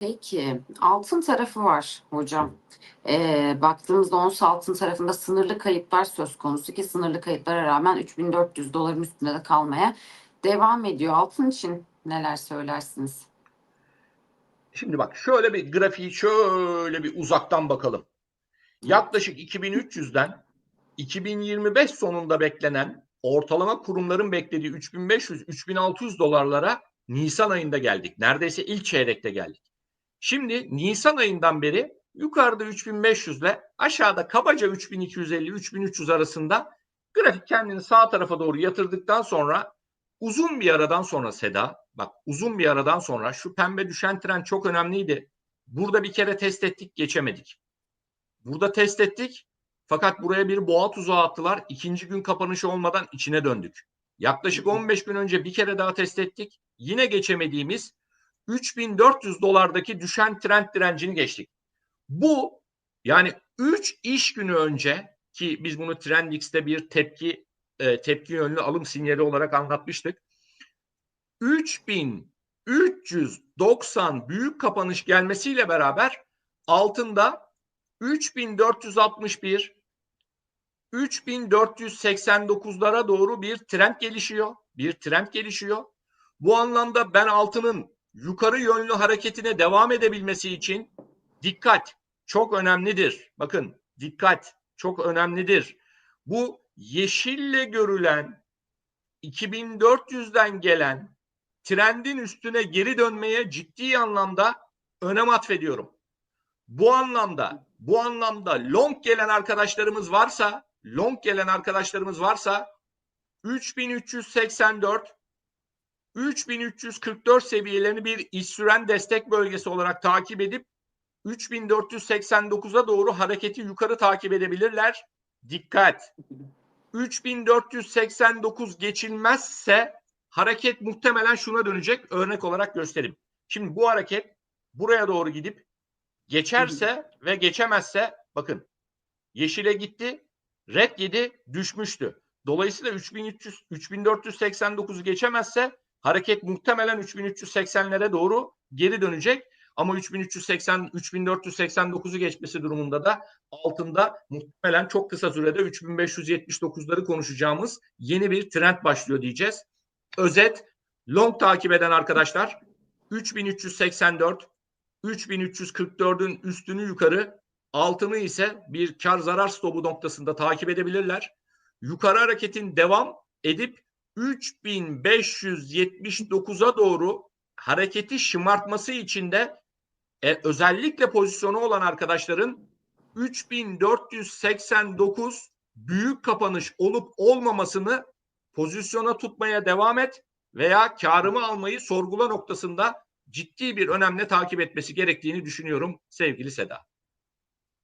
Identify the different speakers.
Speaker 1: Peki, altın tarafı var hocam. Ee, baktığımızda ons altın tarafında sınırlı kayıplar söz konusu ki sınırlı kayıplara rağmen 3400 doların üstünde de kalmaya devam ediyor. Altın için neler söylersiniz?
Speaker 2: Şimdi bak şöyle bir grafiği şöyle bir uzaktan bakalım. Yaklaşık 2300'den 2025 sonunda beklenen ortalama kurumların beklediği 3500-3600 dolarlara Nisan ayında geldik. Neredeyse ilk çeyrekte geldik. Şimdi Nisan ayından beri yukarıda 3500 ile aşağıda kabaca 3250-3300 arasında grafik kendini sağ tarafa doğru yatırdıktan sonra uzun bir aradan sonra Seda bak uzun bir aradan sonra şu pembe düşen trend çok önemliydi. Burada bir kere test ettik geçemedik. Burada test ettik fakat buraya bir boğa tuzağı attılar. İkinci gün kapanışı olmadan içine döndük. Yaklaşık 15 gün önce bir kere daha test ettik. Yine geçemediğimiz 3400 dolardaki düşen trend direncini geçtik. Bu yani 3 iş günü önce ki biz bunu Trendix'te bir tepki e, tepki yönlü alım sinyali olarak anlatmıştık. 3390 büyük kapanış gelmesiyle beraber altında 3461 3489'lara doğru bir trend gelişiyor. Bir trend gelişiyor. Bu anlamda ben altının yukarı yönlü hareketine devam edebilmesi için dikkat çok önemlidir. Bakın dikkat çok önemlidir. Bu yeşille görülen 2400'den gelen trendin üstüne geri dönmeye ciddi anlamda önem atfediyorum. Bu anlamda bu anlamda long gelen arkadaşlarımız varsa long gelen arkadaşlarımız varsa 3384 3344 seviyelerini bir iş süren destek bölgesi olarak takip edip 3489'a doğru hareketi yukarı takip edebilirler. Dikkat. 3489 geçilmezse hareket muhtemelen şuna dönecek. Örnek olarak göstereyim. Şimdi bu hareket buraya doğru gidip geçerse ve geçemezse bakın yeşile gitti, red yedi, düşmüştü. Dolayısıyla 3300 3489'u geçemezse hareket muhtemelen 3380'lere doğru geri dönecek. Ama 3380 3489'u geçmesi durumunda da altında muhtemelen çok kısa sürede 3579'ları konuşacağımız yeni bir trend başlıyor diyeceğiz. Özet long takip eden arkadaşlar 3384 3344'ün üstünü yukarı altını ise bir kar zarar stopu noktasında takip edebilirler. Yukarı hareketin devam edip 3579'a doğru hareketi şımartması için de e, özellikle pozisyonu olan arkadaşların 3489 büyük kapanış olup olmamasını pozisyona tutmaya devam et veya karımı almayı sorgula noktasında ciddi bir önemle takip etmesi gerektiğini düşünüyorum sevgili Seda.